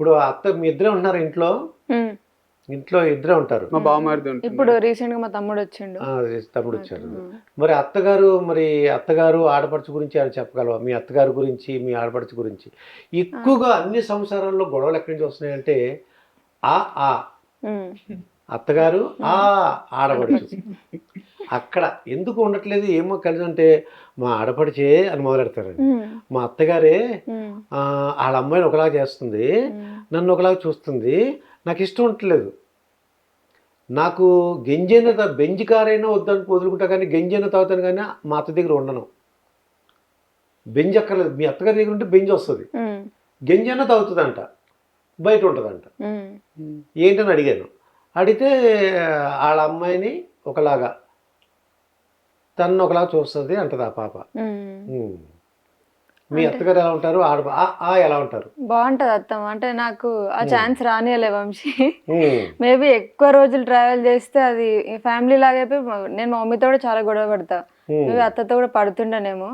ఇప్పుడు అత్త మీ ఇద్దరే ఉంటున్నారు ఇంట్లో. ఇంట్లో ఇద్దరే ఉంటారు. మా బావమరిది ఇప్పుడు రీసెంట్గా మా తమ్ముడు వచ్చిండు. ఆ, తమ్ముడు వచ్చారు. ఉమ్. మరి అత్తగారు మరి అత్తగారు ఆడపడుచు గురించి ఆయన చెప్పగలవా? మీ అత్తగారి గురించి మీ ఆడపడుచు గురించి. ఎక్కువగా అన్ని సంసారాల్లో గొడవలు ఎక్కడి నుంచి వస్తున్నాయంటే ఆ ఆ. అత్తగారు ఆ ఆడపడుచు. అక్కడ ఎందుకు ఉండట్లేదు? ఏమో కలిసి అంటే మా ఆడపడిచే అని మొదలెడతారండి. మా అత్తగారే వాళ్ళ అమ్మాయిని ఒకలాగా చేస్తుంది. నన్ను ఒకలాగా చూస్తుంది నాకు ఇష్టం ఉండట్లేదు. నాకు గెంజైన బెంజ్ కారైనా వద్దని వదులుకుంటా కానీ గెంజైన తాగుతాను కానీ మా అత్త దగ్గర ఉండను. బెంజ్ అక్కర్లేదు. మీ అత్తగారి దగ్గర ఉంటే బెంజ్ వస్తుంది. గెంజైనా తాగుతుందంట. బయట ఉంటుందంట. ఏంటని అడిగాను. అడిగితే వాళ్ళ అమ్మాయిని ఒకలాగా తను ఒకలాగా చూస్తుంది అంటది ఆ పాప. మీ అత్తగారు ఎలా ఉంటారు ఆడ ఆ ఎలా ఉంటారు బాగుంటది అత్తమ్మ అంటే నాకు ఆ ఛాన్స్ రానియలే వంశీ. మేబీ ఎక్కువ రోజులు ట్రావెల్ చేస్తే అది ఫ్యామిలీ లాగా అయిపోయి నేను మా మమ్మీతో కూడా చాలా గొడవ పడతా. మేబీ అత్తతో కూడా పడుతుండేనేమో.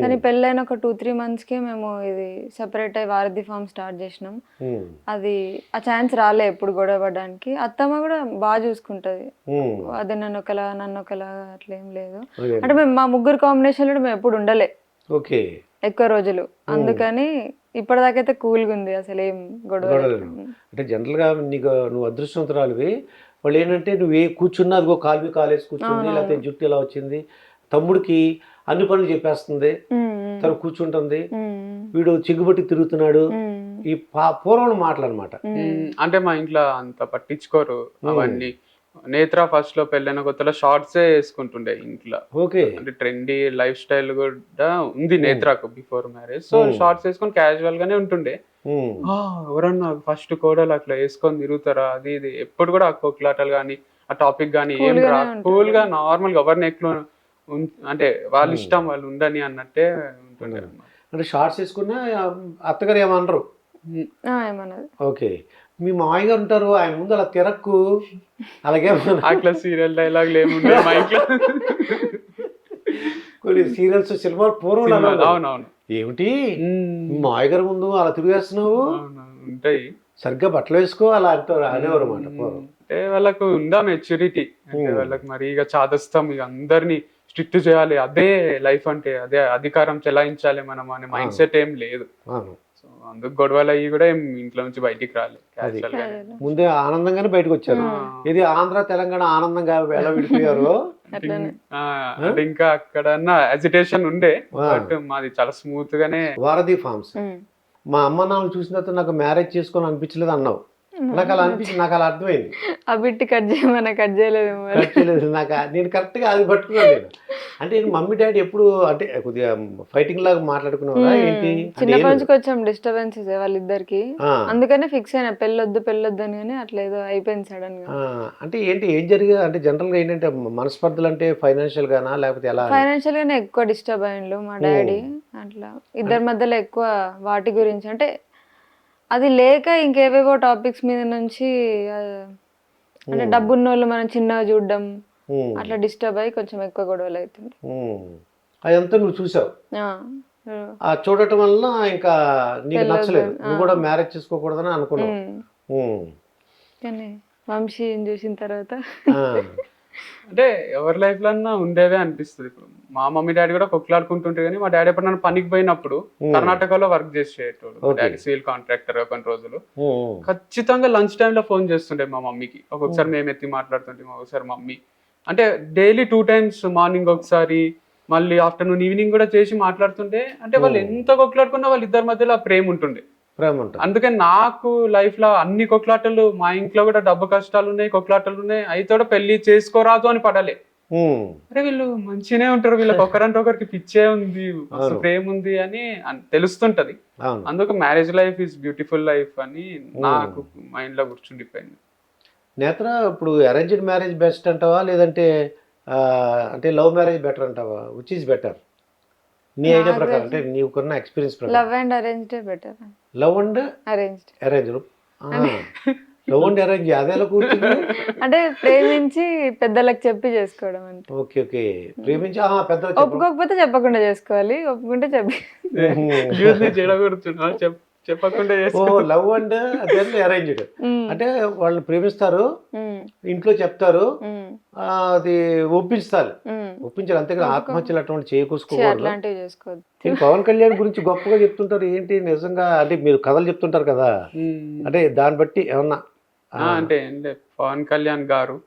కానీ పెళ్ళైన ఒక టూ త్రీ మంత్స్కి మేము ఇది సెపరేట్ అయ్యి వారధి ఫామ్ స్టార్ట్ చేసినాం. ఉమ్. అది ఆ ఛాన్స్ రాలే ఎప్పుడు గొడవ పడడానికి. అత్తమ్మ కూడా బాగా చూసుకుంటది. ఉమ్. అది నన్ను ఒకలా నన్ను ఒకలా అట్లా ఏం లేదు. అంటే మేము మా ముగ్గురు కాంబినేషన్లో మేము ఎప్పుడు ఉండలే. ఓకే. ఎక్కువ రోజులు. అందుకని ఇప్పటిదాకైతే కూల్గా ఉంది అసలు ఏం గొడవ. అంటే జనరల్గా నీకు నువ్వు అదృష్టవంతురాలివి. వాళ్ళు ఏంటంటే నువ్వు ఏ కూర్చున్నా అదిగో కాలు మీద కాలు వేసి కూర్చుంది. లేకపోతే జుట్టు ఇలా వచ్చింది. తమ్ముడికి అన్ని పనులు చెప్పేస్తుంది. తను కూర్చుంటుంది. వీడు చిగ్గుబట్టి తిరుగుతున్నాడు. ఈ పా పూర్వం మాటలు అనమాట అంటే మా ఇంట్లో అంత పట్టించుకోరు అవన్నీ. నేత్ర ఫస్ట్లో పెళ్ళైన కొత్తలో షార్ట్సే వేసుకుంటుండే ఇంట్లో. ఓకే. అంటే ట్రెండీ లైఫ్ స్టైల్ కూడా ఉంది నేత్రకు బిఫోర్ మ్యారేజ్ సో. షార్ట్స్ వేసుకొని క్యాజువల్ గానే ఉంటుండే. ఉమ్. "ఆ, ఎవరన్నా ఫస్ట్ కోడలు అట్లా వేసుకొని తిరుగుతారా? అది ఇది. ఎప్పుడు కూడా ఆ కొట్లాటలు కానీ ఆ టాపిక్ కానీ ఏం రా. కూల్గా నార్మల్గా ఎవరిని ఎక్కువ ఉం- అంటే వాళ్ళ. ఇష్టం వాళ్ళు ఉండని అన్నట్టే ఉంటుండే. అంటే షార్ట్స్ వేసుకున్నా అత్తగారు ఏమనరు? ఏమన్నది ఓకే. మీ మామయ్య గారు ఉంటారు ఆయన ముందు అలా తిరక్కు అలాగే అట్లా సీరియల్ డైలాగులు ఏముండే మా ఇంట్లో. కొన్ని సీరియల్స్ సినిమాలు పూర్వం. అవునవును. ఏమిటి? మామయ్య గారి ముందు అలా తిరిగేస్తున్నావు ఉంటాయి. సరిగ్గా బట్టలు వేసుకో అలా అంటారు అనేవారు అన్నమాట అంటే వాళ్ళకు ఉందా మెచ్యూరిటీ అంటే. వాళ్ళకి మరి ఇక చాదస్తాం ఇక అందరినీ స్ట్రిక్ట్ చేయాలి అదే లైఫ్ అంటే అదే అధికారం చెలాయించాలి మనం అనే మైండ్ సెట్ ఏం లేదు. సో అందుకు గొడవలు అయ్యి కూడా ఏం ఇంట్లో నుంచి బయటికి రాలేదు. ముందే ఆనందంగానే బయటకు వచ్చారు. ఇది ఆంధ్ర తెలంగాణ ఆనందంగా ఎలా విడిపోయారు? అంటే ఇంకా అక్కడన్నా అజిటేషన్ ఉండే. బట్ మాది చాలా స్మూత్ గానే వారధి ఫార్మ్స్. మా అమ్మ నాన్న చూసిన తర్వాత నాకు మ్యారేజ్ చేసుకోవాలని అనిపించలేదు అన్నావు. నాకు అలా అనిపించింది నాకు అలా అర్థమైంది. ఆ బిట్టి కట్ చేయమన్నా కట్. కరెక్ట్ చేయలేదు నాకు ఆ- నేను కరెక్ట్గా అది పట్టుకున్నాను నేను. అంటే నేను మమ్మీ డాడీ ఎప్పుడు అంటే కొద్దిగా ఫైటింగ్ లాగా మాట్లాడుకున్నావా. ఏంటి? చిన్నప్పటి నుంచి కొంచెం డిస్టర్బెన్సెస్ వాళ్ళిద్దరికి. అందుకనే ఫిక్స్ అయినా పెళ్ళొద్దు పెళ్ళొద్దు అని కానీ అట్లా ఏదో అయిపోయింది సడన్గా. అంటే ఏంటి ఏం జరిగింది? అంటే జనరల్గా ఏంటంటే మనస్పర్ధలు అంటే ఫైనాన్షియల్ గానా లేకపోతే ఎలా? ఫైనాన్షియల్ గానే ఎక్కువ డిస్టర్బ్ అయ్యిండు మా డాడీ అట్లా. ఇద్దరి మధ్యలో ఎక్కువ వాటి గురించి అంటే అది లేక ఇంకేవేవో టాపిక్స్ మీద నుంచి అంటే ఉమ్. డబ్బు ఉన్న వాళ్ళు మనం చిన్నగా చూడడం అట్లా డిస్టర్బ్ అయ్యి కొంచెం ఎక్కువ గొడవలు అవుతుంది. అదంతా నువ్వు చూసావు ఆ. చూడటం వల్ల ఇంకా నీకు. నచ్చలేదు. నువ్వు కూడా మ్యారేజ్ చేసుకోకూడదని అనుకున్నావు. కానీ వంశీని చూసిన తర్వాత. అంటే ఎవరి లైఫ్లో అన్నా ఉండేవే అనిపిస్తుంది ఇప్పుడు మా మమ్మీ డాడీ కూడా కొట్లాడుకుంటుంటే కానీ మా డాడీ ఎప్పుడు నన్ను పనికి పోయినప్పుడు. కర్ణాటకలో వర్క్ చేసేటోడు. డాడీ సివిల్ కాంట్రాక్టర్ కొన్ని రోజులు. ఖచ్చితంగా లంచ్ టైంలో ఫోన్ చేస్తుండే మా మమ్మీకి ఒక్కొక్కసారి మేము ఎత్తి మాట్లాడుతుంటే ఒక్కొక్కసారి మమ్మీ అంటే డైలీ టూ టైమ్స్ మార్నింగ్ ఒకసారి మళ్ళీ ఆఫ్టర్నూన్ ఈవినింగ్ కూడా చేసి మాట్లాడుతుంటే అంటే వాళ్ళు. ఎంత కొట్లాడుకున్నా వాళ్ళ ఇద్దరి మధ్యలో ఆ ప్రేమ ఉంటుండే ప్రేమ ఉంటుంది అందుకని నాకు లైఫ్లో అన్ని కొట్లాటలు మా ఇంట్లో కూడా డబ్బు కష్టాలు ఉన్నాయి కొట్లాటలు ఉన్నాయి అయితే కూడా పెళ్ళి చేసుకోరాదు అని పడలే. అరే వీళ్ళు మంచిగానే ఉంటారు వీళ్ళకి ఒకరంటే ఒకరికి పిచ్చే ఉంది. ప్రేమ ఉంది అని తెలుస్తుంటది. అందుకు marriage life is beautiful life అని నాకు మైండ్లో కూర్చుండిపోయింది. నేత్ర ఇప్పుడు అరేంజ్డ్ మ్యారేజ్ బెస్ట్ అంటావా? లేదంటే అంటే లవ్ మ్యారేజ్ బెటర్ అంటావా? విచ్ ఈస్ బెటర్ నీ ఐడియా ప్రకారం అంటే నీకున్న ఎక్స్పీరియన్స్ ప్రకారం. Love and arranged better love and arranged arrange love and arrange అదేలా కూర్చుంది? అంటే ప్రేమించి పెద్దలకు చెప్పి చేసుకోవడం అంటే ఓకే ఓకే. ప్రేమించి ఆ, పెద్ద. ఒప్పుకోకపోతే చెప్పకుండా చేసుకోవాలి. ఒప్పుకుంటే చెప్పి చెప్ చెప్పకుండా ఓ లవ్ అండ్ దెన్ అరేంజ్డ్ అంటే వాళ్ళని ప్రేమిస్తారు ఇంట్లో చెప్తారు అది ఒప్పించాలి. ఒప్పించాలి అంతేగాని ఆత్మహత్యలు అటువంటి చేయకూసుకోకూడదు మీరు పవన్ కళ్యాణ్ గురించి గొప్పగా చెప్తుంటారు ఏంటి నిజంగా? అంటే మీరు కథలు చెప్తుంటారు కదా. అంటే దాన్ని బట్టి ఏమన్నా? ఆ, అంటే ఏంటి పవన్ కళ్యాణ్ గారు.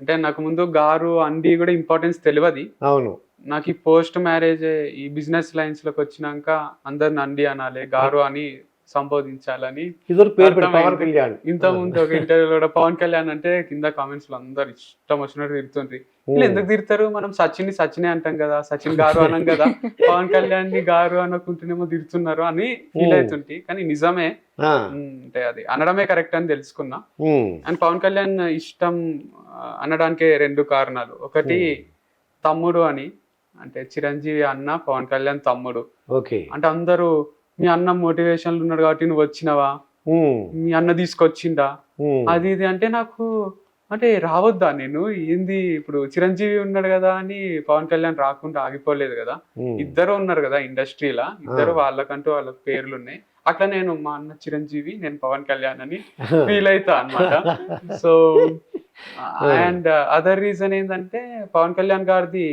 అంటే నాకు ముందు గారు అండి కూడా ఇంపార్టెన్స్ తెలియదు. అవును. నాకు ఈ పోస్ట్ మ్యారేజ్ ఈ బిజినెస్ లైన్స్లోకి వచ్చినాక అందరిని అండి అనాలి గారు అని సంబోధించాలని ఇంత ముందు ఒక ఇంటర్వ్యూలో కూడా పవన్ కళ్యాణ్ అంటే కింద కామెంట్స్లో అందరు ఇష్టం వచ్చినట్టు వీళ్ళు ఎందుకు తిడతారు మనం సచిన్ని సచినే అంటాం కదా సచిన్ గారు అనం కదా పవన్ కళ్యాణ్ని గారు అనుకుంటేనేమో తిడుతున్నారు అని ఫీల్. అవుతుంటి కానీ నిజమే. అంటే అది అనడమే కరెక్ట్ అని తెలుసుకున్నా. అండ్ పవన్ కళ్యాణ్ ఇష్టం అనడానికి రెండు కారణాలు. ఒకటి తమ్ముడు అని అంటే చిరంజీవి అన్న పవన్ కళ్యాణ్ తమ్ముడు. ఓకే. అంటే అందరూ మీ అన్న మోటివేషన్లు ఉన్నాడు కాబట్టి నువ్వు వచ్చినావా? మీ అన్న తీసుకొచ్చిండా? ఉమ్, అది ఇది అంటే నాకు అంటే రావద్దా నేను? ఏంది ఇప్పుడు చిరంజీవి ఉన్నాడు కదా అని పవన్ కళ్యాణ్ రాకుండా ఆగిపోలేదు కదా. ఇద్దరు ఉన్నారు కదా ఇండస్ట్రీలా. ఇద్దరు. వాళ్ళకంటూ వాళ్ళ పేర్లు ఉన్నాయి అట్లా నేను మా అన్న చిరంజీవి నేను పవన్ కళ్యాణ్ అని ఫీల్ అవుతా అన్నమాట. సో అండ్ అదర్ రీజన్ ఏంటంటే పవన్ కళ్యాణ్ గారిది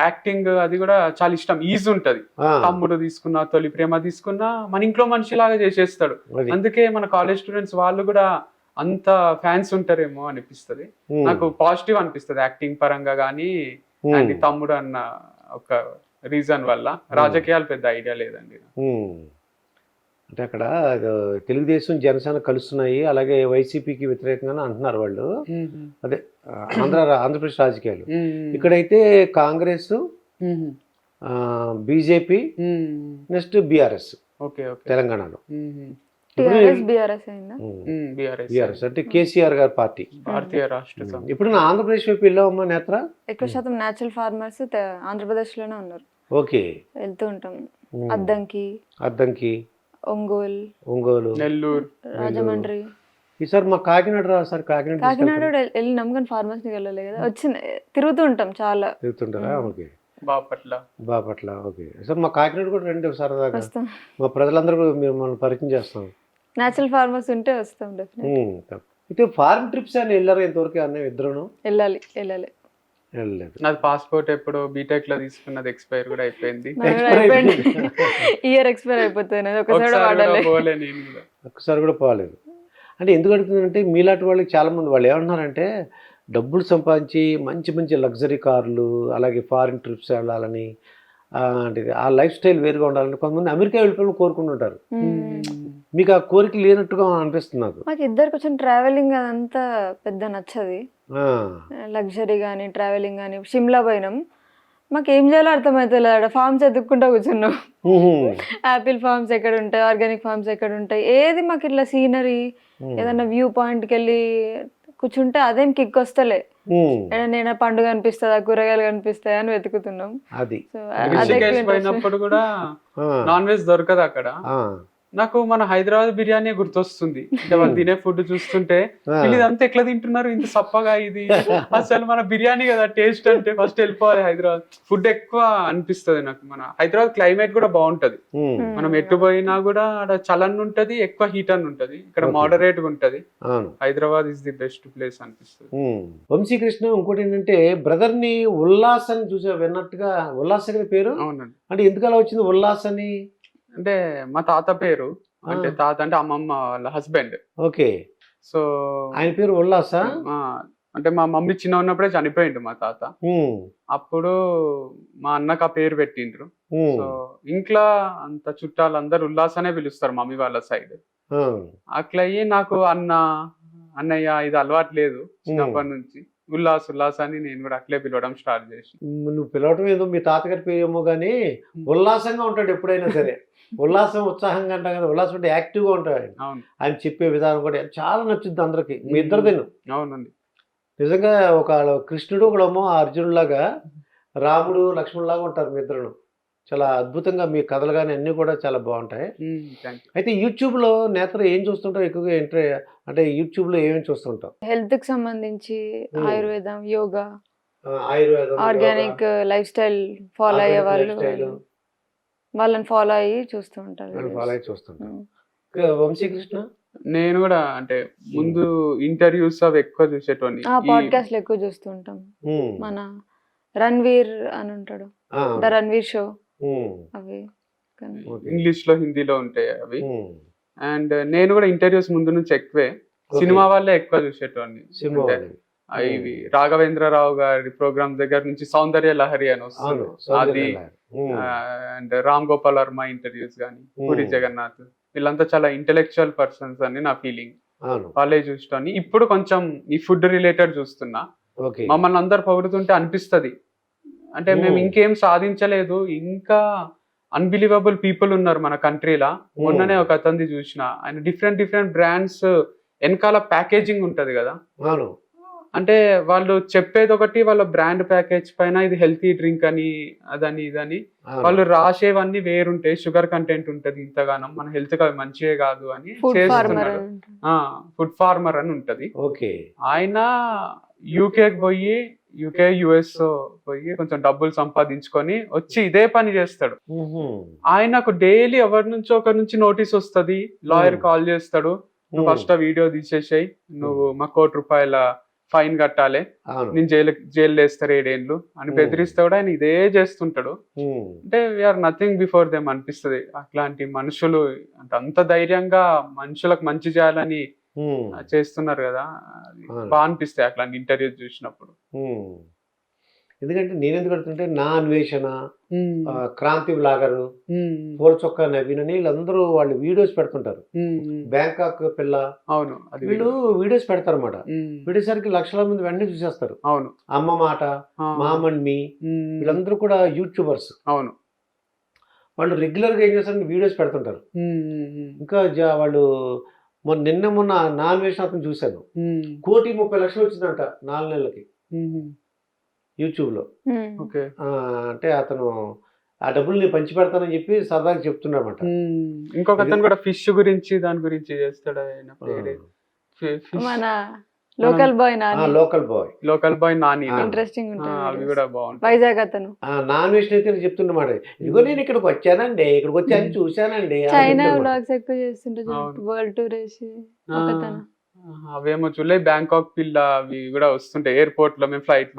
యాక్టింగ్ అది కూడా చాలా ఇష్టం. ఈజీ ఉంటది. తమ్ముడు తీసుకున్నా తొలి ప్రేమ తీసుకున్నా మన ఇంట్లో మనిషిలాగా చేసేస్తాడు. అది. అందుకే మన కాలేజ్ స్టూడెంట్స్ వాళ్ళు కూడా అంత ఫ్యాన్స్ ఉంటారేమో అనిపిస్తది. నాకు పాజిటివ్ అనిపిస్తది యాక్టింగ్ పరంగా కానీ తమ్ముడు అన్న ఒక రీజన్ వల్ల. రాజకీయాలు పెద్ద ఐడియా లేదండి. అంటే అక్కడ తెలుగుదేశం జనసేన కలుస్తున్నాయి అలాగే వైసీపీకి వ్యతిరేకంగా అంటున్నారు వాళ్ళు. అదే ఆంధ్ర ఆంధ్రప్రదేశ్ రాజకీయాలు. ఇక్కడైతే Congress BJP next BRS. Okay okay. తెలంగాణలో. బిఆర్ఎస్ అయిందా? బీఆర్ఎస్. బీఆర్ఎస్ అంటే కేసీఆర్ గారి పార్టీ. భారతీయ రాష్ట్ర సమితి ఇప్పుడు ఆంధ్రప్రదేశ్ వైపు వెళ్ళామమ్మా నేత్ర? ఎక్కువ శాతం న్యాచురల్ ఫార్మర్స్ ఆంధ్రప్రదేశ్లోనే ఉన్నారు. ఓకే. వెళ్తూ ఉంటాం. అద్దంకి. అద్దంకి. ఒంగోలు ఒంగోలు నెల్లూరు రాజమండ్రి. ఈసారి మా కాకినాడ రా సార్ కాకినాడ కాకినాడ? కూడా వెళ్ళినాం కానీ ఫార్మర్స్కి వెళ్ళలే కదా. వచ్చిన తిరుగుతూ ఉంటాం చాలా. తిరుగుతుంటారా? Okay. Bapatla. Bapatla okay. Sir మా కాకినాడ కూడా రండి సరదాగా వస్తాం. మా ప్రజలందరూ కూడా మేము మనం పరిచయం చేస్తాం. న్యాచురల్ ఫార్మర్స్ ఉంటే వస్తాం డెఫినెట్ అయితే ఫారెన్ ట్రిప్స్ అని వెళ్ళారు ఇంతవరకు అన్న ఇద్దరును? వెళ్ళాలి వెళ్ళాలి. వెళ్ళలేదు. నాది పాస్పోర్ట్ ఎప్పుడు బీటెక్లో తీసుకున్నది ఎక్స్పైర్ కూడా అయిపోయింది. ఇయర్ ఎక్స్పైర్ అయిపోతుంది. ఒకసారి ఒకసారి కూడా పోలేదు. అంటే ఎందుకు అడుగుతుందంటే మీలాంటి వాళ్ళకి చాలామంది వాళ్ళు ఏమంటున్నారంటే డబ్బులు సంపాదించి మంచి మంచి లగ్జరీ కార్లు అలాగే ఫారిన్ ట్రిప్స్ వెళ్ళాలని ఆ, అంటే ఆ లైఫ్ స్టైల్ వేరుగా ఉండాలని కొంతమంది అమెరికా వెళ్ళిపోవాలని కోరుకుంటుంటారు. మీకు ఆ కోరిక లేనట్టుగా అనిపిస్తుంది నాకు. మాకు ఇద్దరు కొంచెం ట్రావెలింగ్ అదంతా పెద్ద నచ్చది. ఆ, లగ్జరీ కానీ ట్రావెలింగ్ కానీ షిమ్లా పోయినాం. మాకు ఏం చేయాలో అర్థమవుతుంది ఆడ ఫార్మ్స్ ఎత్తుక్కుంటా కూర్చున్నాం. యాపిల్ ఫార్మ్స్ ఎక్కడ ఉంటాయి ఆర్గానిక్ ఫార్మ్స్ ఎక్కడ ఉంటాయి ఏది మాకు ఇట్లా సీనరీ ఏదన్నా వ్యూ పాయింట్కి వెళ్ళి కూర్చుంటే అదేం కిక్ వస్తలే. నేను పండుగ కనిపిస్తుందా కూరగాయలు కనిపిస్తాయా అని వెతుకుతున్నాం. అది. నాన్ వెజ్ దొరకదు అక్కడ. ఆ, నాకు మన హైదరాబాద్ బిర్యానీ గుర్తొస్తుంది. అంటే వాళ్ళు తినే ఫుడ్ చూస్తుంటే ఇదంతా ఎట్లా తింటున్నారు? ఇంత సప్పగా ఇది. అసలు మన బిర్యానీ కదా టేస్ట్ అంటే ఫస్ట్ వెళ్ళిపోవాలి హైదరాబాద్. ఫుడ్ ఎక్కువ అనిపిస్తుంది నాకు మన హైదరాబాద్ క్లైమేట్ కూడా బాగుంటది. ఉమ్, మనం ఎటు పోయినా కూడా ఆడ చలన్ ఉంటది ఎక్కువ హీట్ అని ఉంటది. ఇక్కడ. మోడరేట్గా ఉంటది. Hyderabad is the best place అనిపిస్తుంది. వంశీకృష్ణ ఇంకోటి ఏంటంటే బ్రదర్ని ఉల్లాస్ అని చూసా విన్నట్టుగా ఉల్లాస్ పేరు? అవునండి. అంటే ఎందుకు అలా వచ్చింది ఉల్లాస్ అని? అంటే మా తాత పేరు అంటే. తాత అంటే అమ్మమ్మ వాళ్ళ హస్బెండ్ ఓకే. సో ఆయన పేరు ఉల్లాసా? అంటే మా మమ్మీ చిన్న ఉన్నప్పుడే చనిపోయిండు మా తాత. అప్పుడు మా అన్నకు ఆ పేరు పెట్టిండ్రు. సో ఇంట్లో అంత చుట్టాలు అందరు ఉల్లాసనే పిలుస్తారు మమ్మీ వాళ్ళ సైడ్. ఆ, అట్లా అయ్యి నాకు అన్న అన్నయ్య ఇది అలవాటు లేదు చిన్నప్పటి నుంచి. ఉల్లాస్ ఉల్లాస్ అని నేను కూడా అట్లే పిలవడం స్టార్ట్ చేసి. నువ్వు పిలవటం ఏదో మీ తాతగారి పేరు ఏమో కానీ ఉల్లాసంగా ఉంటాడు ఎప్పుడైనా సరే. ఉల్లాసం ఉత్సాహంగా అంటాం కదా ఉల్లాసం అంటే యాక్టివ్గా ఉంటాడు ఆయన. చెప్పే విధానం కూడా చాలా నచ్చుద్ది అందరికి. మీ ఇద్దరిదేను అవునండి. నిజంగా ఒక కృష్ణుడు ఒకడేమో అర్జునులాగా రాముడు లక్ష్మణులాగా ఉంటారు మీ ఇద్దరు చాలా అద్భుతంగా మీ కథలు కానీ అన్నీ కూడా చాలా బాగుంటాయి. అయితే యూట్యూబ్లో నేత్ర ఏం చూస్తుంటావు ఎక్కువగా ఎంట్రీ అంటే యూట్యూబ్లో ఏమేమి చూస్తుంటావు హెల్త్కి సంబంధించి. ఆయుర్వేదం యోగా ఆయుర్వేదం ఆర్గానిక్ లైఫ్ స్టైల్ ఫాలో అయ్యే వాళ్ళు వాళ్ళని ఫాలో అయ్యి చూస్తూ ఉంటారు ఫాలో అయి చూస్తుంటావు Hmm. వంశీకృష్ణ? నేను కూడా అంటే ముందు ఇంటర్వ్యూస్ అవి ఎక్కువ చూసేటోని పాడ్కాస్ట్లు ఎక్కువ చూస్తుంటాం మన రణ్వీర్ అని ఉంటాడు. ఆ, ద రణ్వీర్ షో. అవి. ఇంగ్లీష్లో హిందీలో ఉంటాయి అవి. అండ్ నేను కూడా ఇంటర్వ్యూస్ ముందు నుంచి ఎక్కువే. సినిమా వాళ్ళే ఎక్కువ. ఆ ఇవి రాఘవేంద్రరావు గారి ప్రోగ్రామ్ దగ్గర నుంచి సౌందర్య లహరి అని వస్తుంది. అది అండ్ రామ్ గోపాల్ వర్మ ఇంటర్వ్యూస్ కానీ పూరి. జగన్నాథ్ వీళ్ళంతా చాలా ఇంటెలెక్చువల్ పర్సన్స్ అని నా ఫీలింగ్ వాళ్ళే చూస్తాను ఇప్పుడు కొంచెం ఈ ఫుడ్ రిలేటెడ్ చూస్తున్నా. ఓకే. మమ్మల్ని అందరు పొగుడుతుంటే అనిపిస్తది. అంటే మేము. ఇంకేం సాధించలేదు. ఇంకా అన్బిలీవబుల్ పీపుల్ ఉన్నారు మన కంట్రీలా మొన్ననే ఒక అతనిది చూసిన. ఆయన డిఫరెంట్ డిఫరెంట్ బ్రాండ్స్ వెనకాల ప్యాకేజింగ్ ఉంటది కదా. అంటే వాళ్ళు చెప్పేది ఒకటి వాళ్ళ బ్రాండ్ ప్యాకేజ్ పైన ఇది హెల్తీ డ్రింక్ అని అదని ఇదని. వాళ్ళు రాసేవన్నీ వేరుంటాయి షుగర్ కంటెంట్ ఉంటది ఇంతగానం. మన హెల్త్కి అవి మంచివే కాదు అని ఫుడ్ ఫార్మర్ చేస్తున్నాడు ఫుడ్ ఫార్మర్ అని ఉంటది. ఓకే. ఆయన యూకేకి పోయి యూకే యుఎస్ పోయి కొంచెం డబ్బులు సంపాదించుకొని వచ్చి ఇదే పని చేస్తాడు. ఆయనకు డైలీ ఎవరి నుంచో ఒకరి నుంచి నోటీస్ వస్తది. లాయర్. కాల్ చేస్తాడు. నువ్వు ఫస్ట్ ఆ వీడియో తీసేసాయి. నువ్వు మా కోటి రూపాయల ఫైన్ కట్టాలి. నేను జైలు జైలు వేస్తారు ఏడేండ్లు అని. బెదిరిస్తే కూడా ఆయన ఇదే చేస్తుంటాడు. అంటే వీఆర్ నథింగ్ బిఫోర్ దెమ్ అనిపిస్తది. అట్లాంటి మనుషులు అంటే అంత ధైర్యంగా మనుషులకు మంచి చేయాలని చేస్తున్నారు కదా. బాగా అనిపిస్తాయి అట్లాంటి ఇంటర్వ్యూ చూసినప్పుడు. ఎందుకంటే నేను ఎందుకు అడుగుతుంటే నా అన్వేషణ క్రాంతి బ్లాగరు పూల చొక్కా నవీన్ అని వీళ్ళందరూ వాళ్ళు వీడియోస్ పెడుతుంటారు. బ్యాంకాక్ పిల్ల అవును వీళ్ళు వీడియోస్ పెడతారు అనమాట వీడేసరికి లక్షల మంది వెంటనే చూసేస్తారు. అవును. అమ్మ మాట ఆ, మామ్ అండ్ మీ వీళ్ళందరూ కూడా యూట్యూబర్స్. అవును. వాళ్ళు రెగ్యులర్గా ఏం చేస్తారంటే వీడియోస్ పెడుతుంటారు. ఇంకా వాళ్ళు మొన్న నిన్న మొన్న నా అన్వేషణ అతను చూశాను. కోటి ముప్పై లక్షలు వచ్చిందంట నాలుగు నెలలకి. యూట్యూబ్లో. ఓకే. ఆ, అంటే అతను ఆ డబ్బులు నేను పంచి పెడతానని చెప్పి సరదాగా చెప్తున్నాడు ఇంకొక అతను కూడా ఫిష్ గురించి దాని గురించి చేస్తాడు ఆయన పేరే. ఫిష్. మన local boy Nani. Local boy. Local boy Nani. Interesting అవి కూడా బాగుంటాయి. వైజాగ్ అతను. నాన్ నేను చెప్తున్నమాట ఇదిగో నేను ఇక్కడికి వచ్చానండి ఇక్కడికి వచ్చాను చూశానండి అని చైనా. బ్లాగ్స్ ఎక్కువ చేస్తుంటే. వరల్డ్ టూర్ వేసి అవేమో చూడలే బ్యాంకాక్ పిల్ల అవి కూడా వస్తుంటాయి. ఎయిర్పోర్ట్లో మేము ఫ్లైట్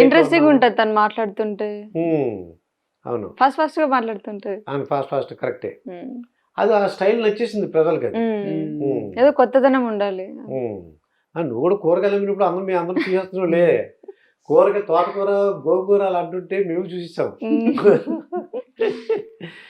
ఇంట్రెస్టింగ్ ఉంటది తను మాట్లాడుతుంటే. ఉమ్, అవును. ఫస్ట్ ఫస్ట్గా మాట్లాడుతుంటది. ఆయన ఫాస్ట్ ఫాస్ట్ కరెక్టే. అది ఆ స్టైల్ నచ్చేసింది ప్రజలకి. ఉమ్. ఏదో కొత్తదనం ఉండాలి. నువ్వు కూడా కూరగాయలు అమ్మినప్పుడు అందరం మేము అందరం చూసేస్తున్నావులే కూరగాయ తోటకూర గోంగూర అలా అంటుంటే మేము చూసిస్తాం.